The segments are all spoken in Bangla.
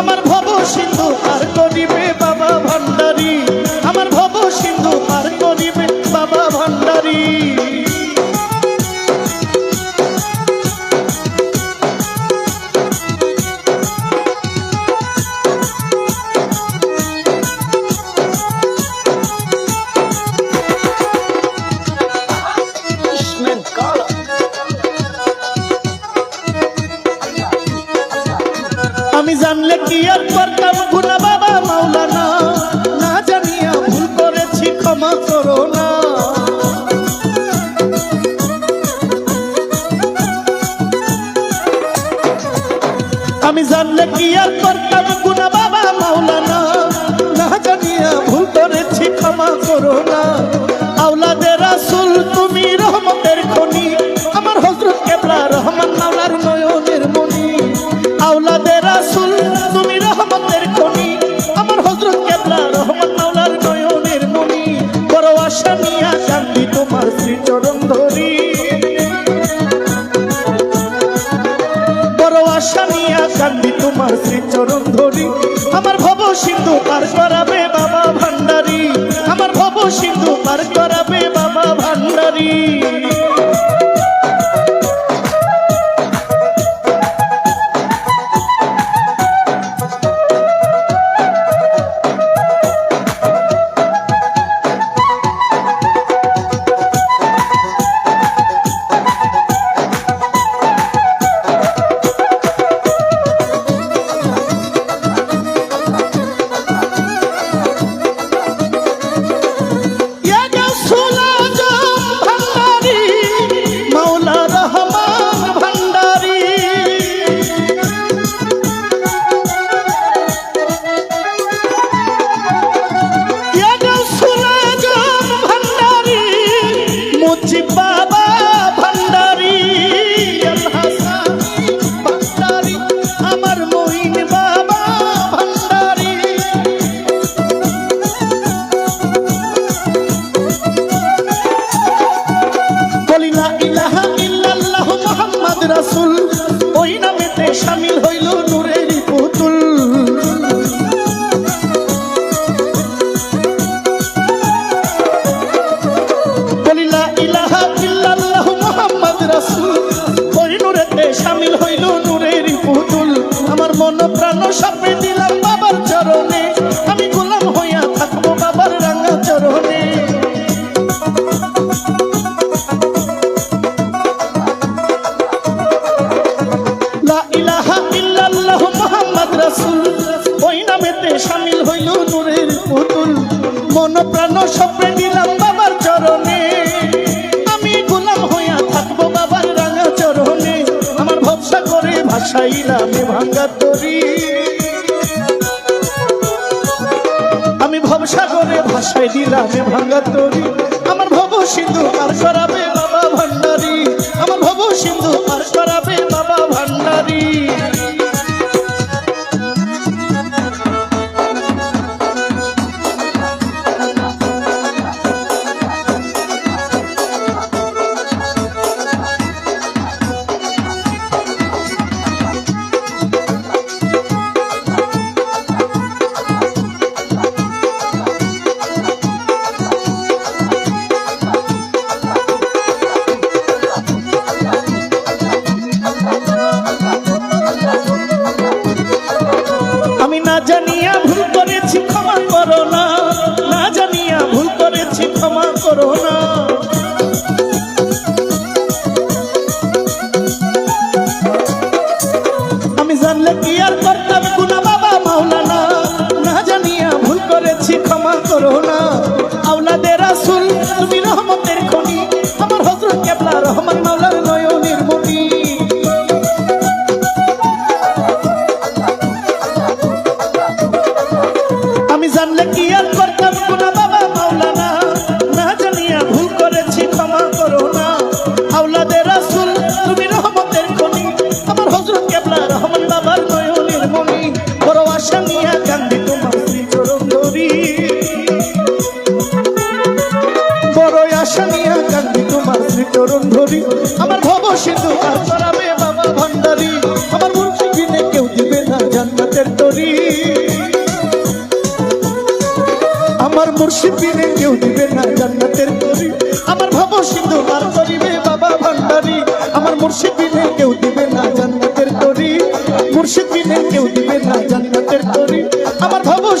আমার ভব সিন্ধু আর করিবে इत पर तम गुरु আমার ভব সিন্ধু তার রাসুল, ওই নামেতে সামিল হইল নূরের পুতুল। মন প্রাণ সপে নিলাম বাবার চরণে। আমি গোলাম হইয়া থাকব বাবার রাঙা চরণে। আমার ভরসা করে ভাসাইলাম ভাঙ্গা তরি। আমি ভরসা করে ভাসাই দিলাম ভাঙ্গা তরি। আমার ভব সিন্ধু আর সরাবে বাবা ভান্ডারি। আমার ভব সিন্ধু আর সরাবে বাবা ভান্ডারি।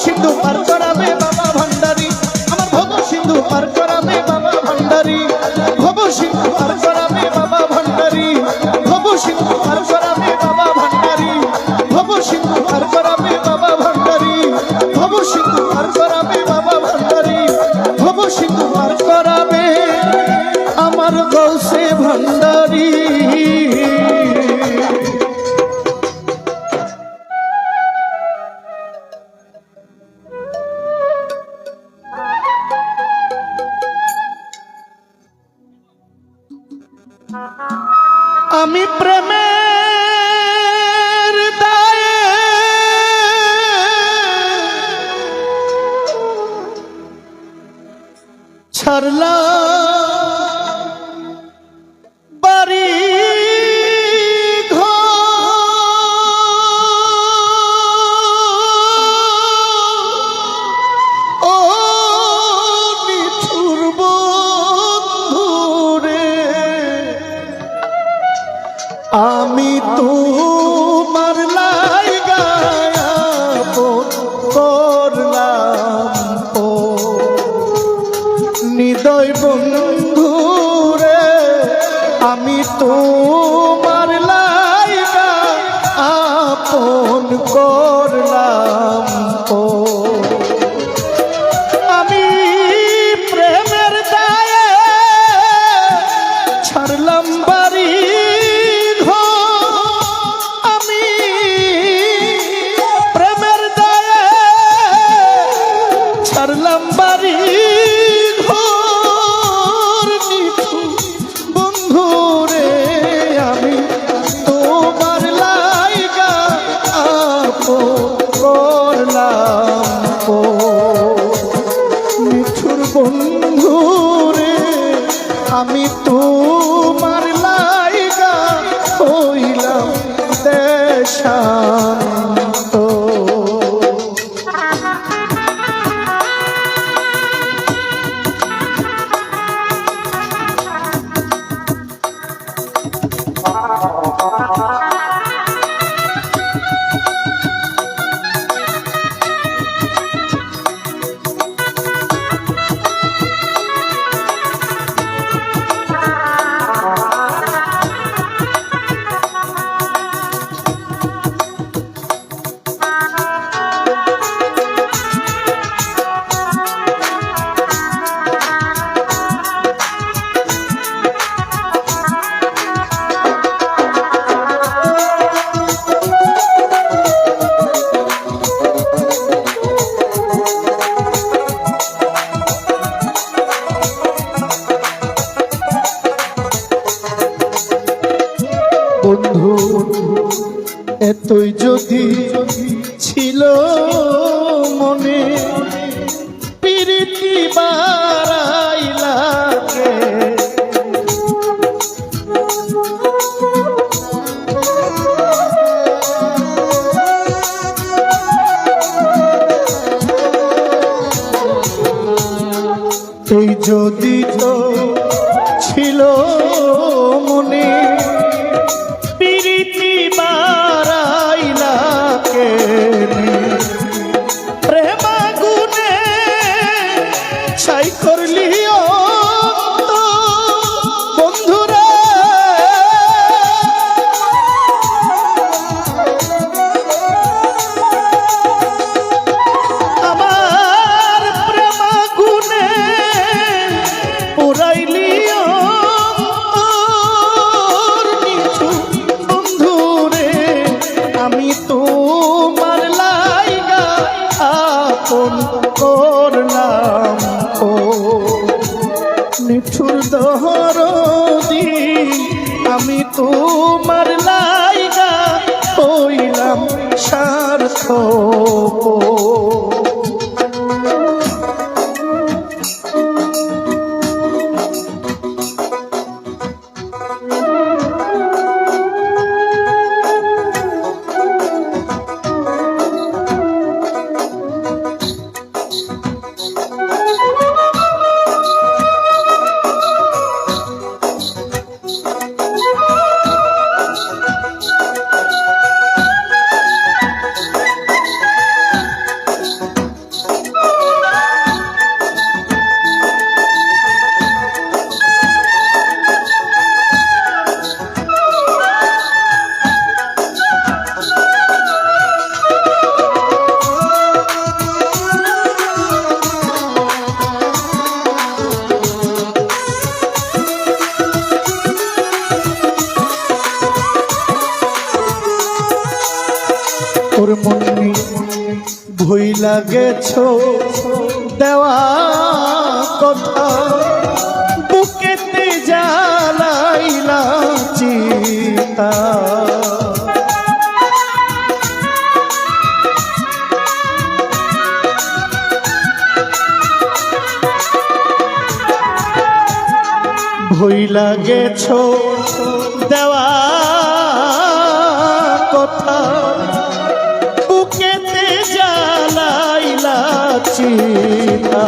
সিন্ধু পার আমি করলাম। মোর মনে ভুই লাগেছ দেওয়া কথা বুকেতে জ্বালাইলা চিতা ভুই লাগেছ দেওয়া কথা চিতা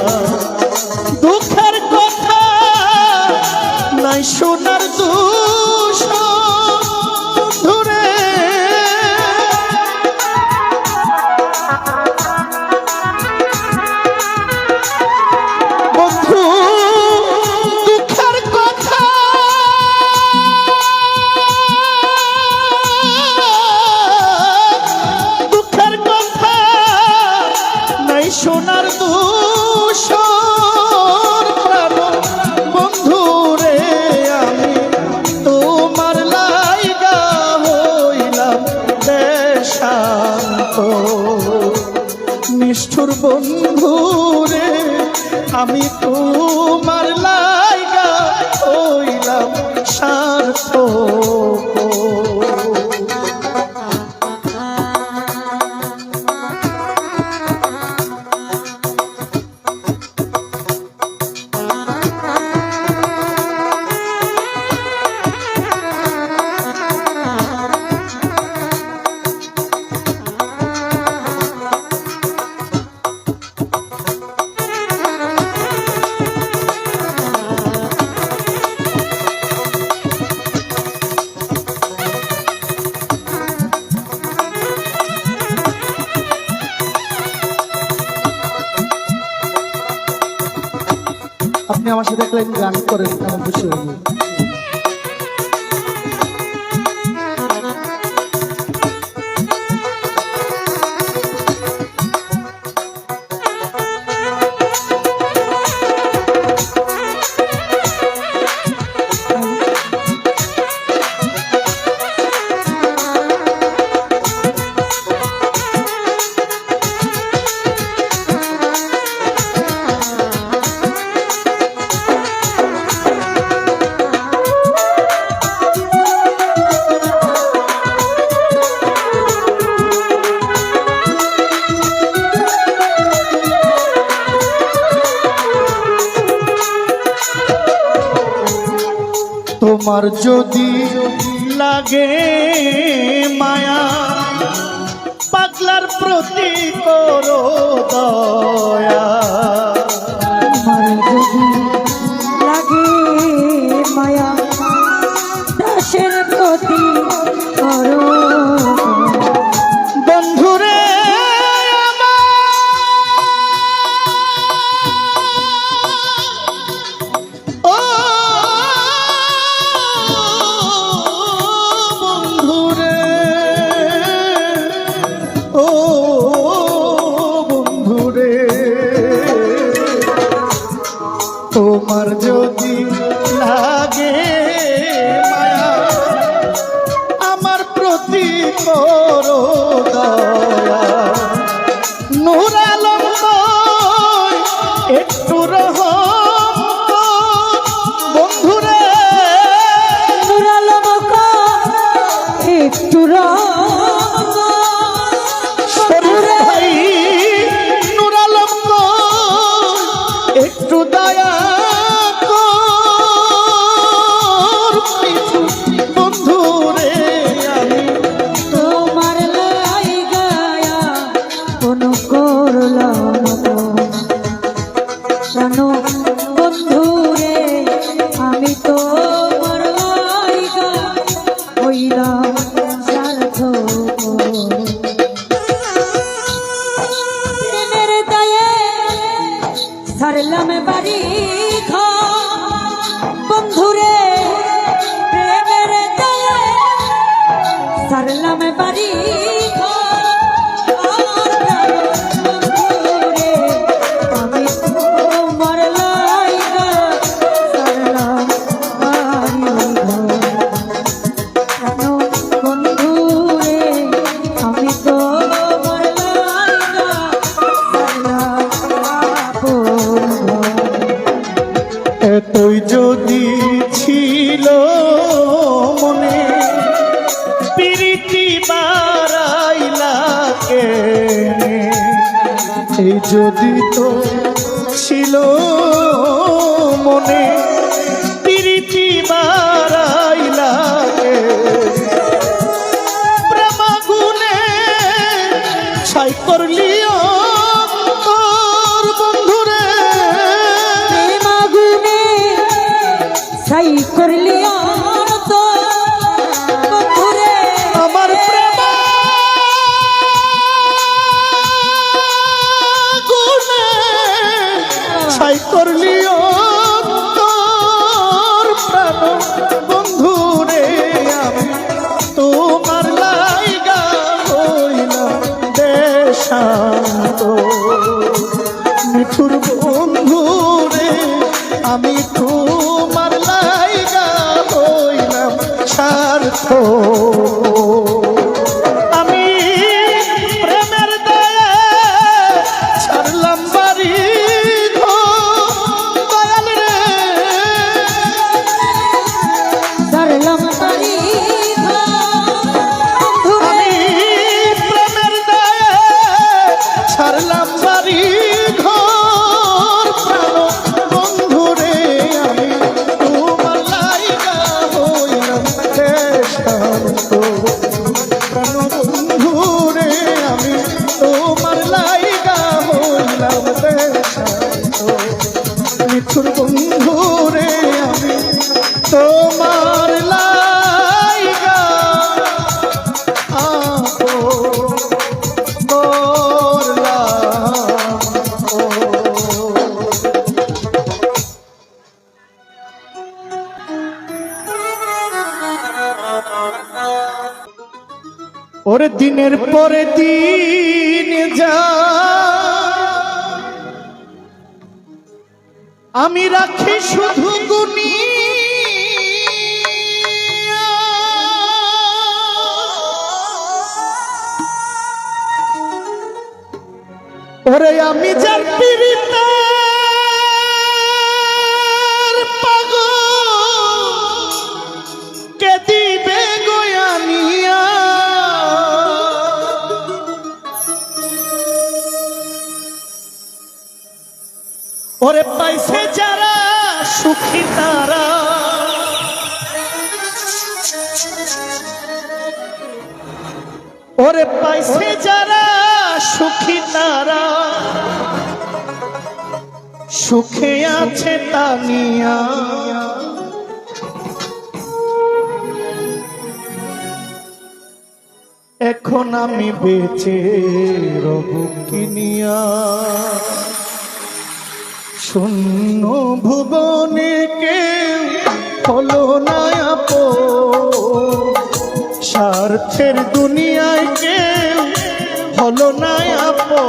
তোমার যদি লাগে যদি ছিল মনে, প্রীতি বারাইলা এই যদি তো ছিল মনে, প্রীতি বারাইলা প্রেমাগুনে ছাই করলিও দেশান্ত মিঠুর বন্ধু রে আমি তোমার লাইগা হইলাম স্বার্থ মিঠুর বন্ধু রে আমি তোমার আপো করলাম ও। দিনের পরে দিন আমি রাখি শুধু গুণি ওরে আমি যার পাইছে যারা সুখী তারা। ওরে পাইছে যারা সুখী তারা। সুখে আছে তানিয়া এখন আমি বেঁচে রব কিনিয়া শূন্য ভুবনে কেউ হলো না আপো স্বার্থের দুনিয়ায় কেউ হলো না আপো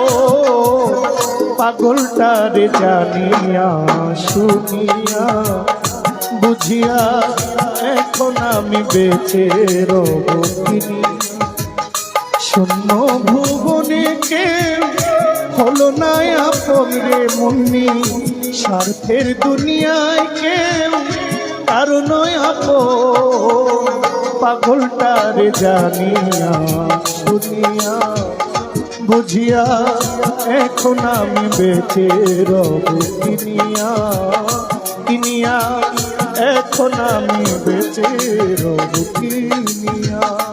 পাগলটারে জানিয়া শুনিয়া বুঝিয়া এখন আমি বেঁচে রব শূন্য ভুবনে কেউ হলো না রে মুন্নি। স্বার্থের দুনিয়ায় কেউ কারও নয় আপন। পাগলটারে জানিয়া শুনিয়া বুঝিয়া এখন আমি বেঁচে রব কিনিয়া। কিনিয়া এখন আমি বেঁচে রব কিনিয়া।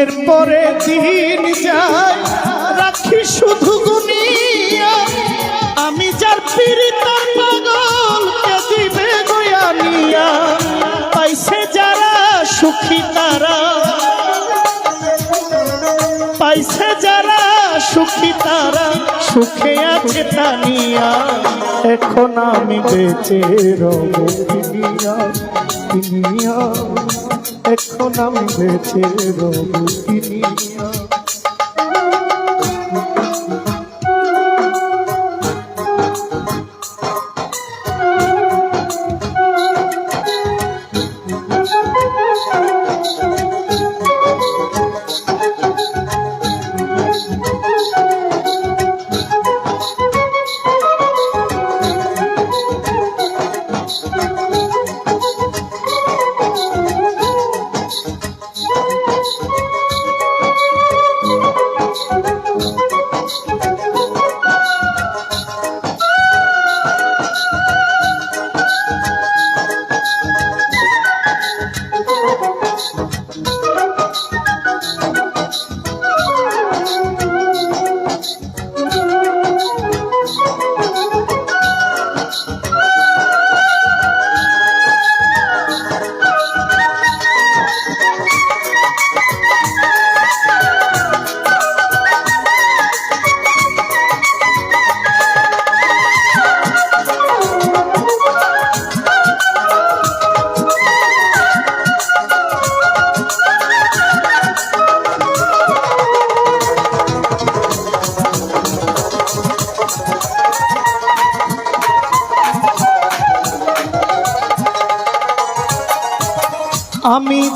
এরপরে পরে দিন যাই রাখি শুধু গুনিয়া আমি যার পীড়িতার পাগল কে দিবে গয়ানিয়া পাইছে যারা সুখী তারা। পাইছে যারা সুখী তারা, সুখে আছে তানিয়া এখন আমি বেঁচে রব দুনিয়া এখন আমি বেছে রব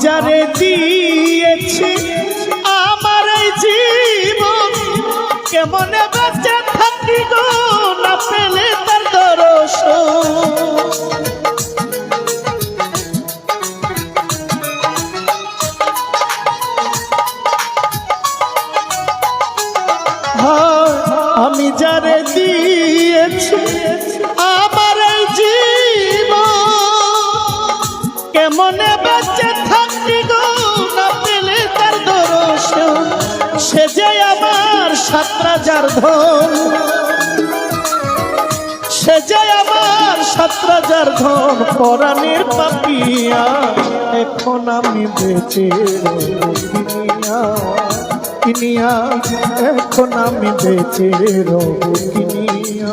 যারে দিয়েছি আমার সাত রাজার ধন, সে যে আমার সাত যার ধন, পরাণের পাপিয়া, এখন আমি বেঁচে কিনিয়া কিনিয়া এখন আমি বেঁচে রব কিনিয়া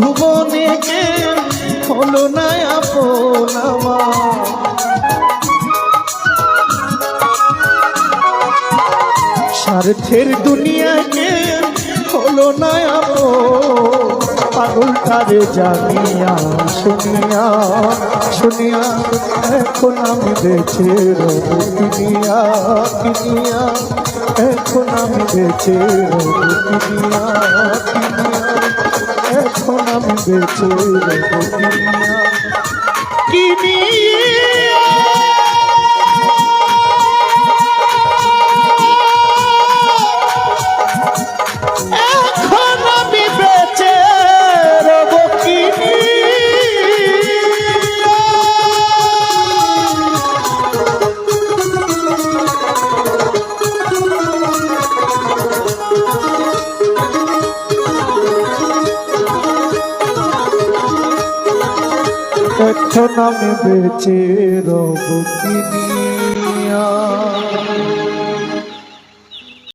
ভুবনে কে হলো না আপন স্বার্থের দুনিয়াকে হলো না পাগল তারে জানিয়া শুনিয়া শুনিয়া, এখন আমি বেঁচে রব কিনিয়া এখন আমি রব কিনিয়া কিনিয়া এখন আমি বেঁচে কিনিয়া এখন আমি বেঁচে রব কিনিয়া